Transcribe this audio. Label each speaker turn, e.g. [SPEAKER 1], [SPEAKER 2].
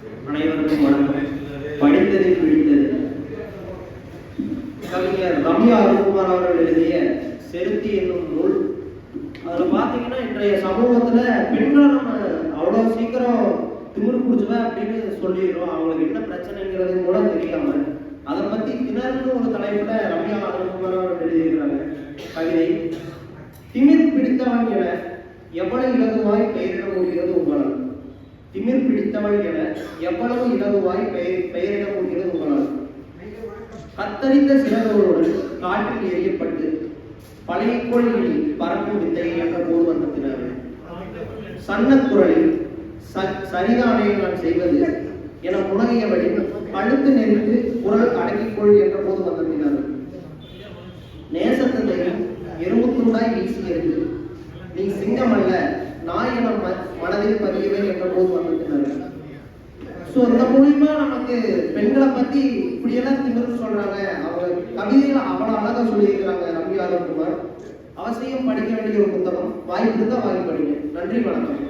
[SPEAKER 1] அனைவருக்கும் வணக்கம். படித்ததை பிடித்தது கவிஞர் ரம்யா அருண்குமார் அவர்கள் எழுதிய செருத்தி என்னும் நூல். அதுல பாத்தீங்கன்னா இன்றைய சமூகத்துல பெண்களை நம்ம அவ்வளவு சீக்கிரம் திமிர் பிடிச்சவ அப்படின்னு சொல்லிடுறோம். அவங்களுக்கு என்ன பிரச்சனைங்கிறது கூட தெரியாம. அதை பத்தி திணறுன்னு ஒரு தலைப்புல ரம்யா அருண்குமார் அவர்கள் எழுதியிருக்கிறாங்க. கவிதை திமிர் பிடித்தவன் என எவ்வளவு இலகுவாய் பெயரிட முடிகிறது உங்களால்? திமிர் பிடித்தவள் என எவ்வளவு இலகுவாய் பெயர் பெயரிட போகிறது உங்களால் கத்தரித்த சிறகுகளுடன் காற்றில் எரியப்பட்டு பழைய கோழிகளில் பறக்கும் வித்தை என்ற போது வந்தத்தினர் சன்னக்குரலில் ச- சரிதானே நான் செய்வது என முழங்கியபடி கழுத்து நெறிந்து குரல் அடக்கிக்கொள் என்ற போது வந்தத்தினர் நேசத்தந்தையும் எறும்புத்துண்டாய் வீசி எறிந்து நீ சிங்கம் அல்ல நாய் என ம- மனதில் பதியவே என்ற போது வந்துட்டு ஸோ இந்த மூலியமா நமக்கு பெண்களை பத்தி இப்படியெல்லாம் திமிரு சொல்றாங்க. அவங்க கவிதையில அவ்வளவு அழகா சொல்லியிருக்கிறாங்க ரம்யா குமார். அவசியம் படிக்க வேண்டிய ஒரு புத்தகம். வாய்ப்பு இருந்தா வாங்கி படிங்க. நன்றி வணக்கம்.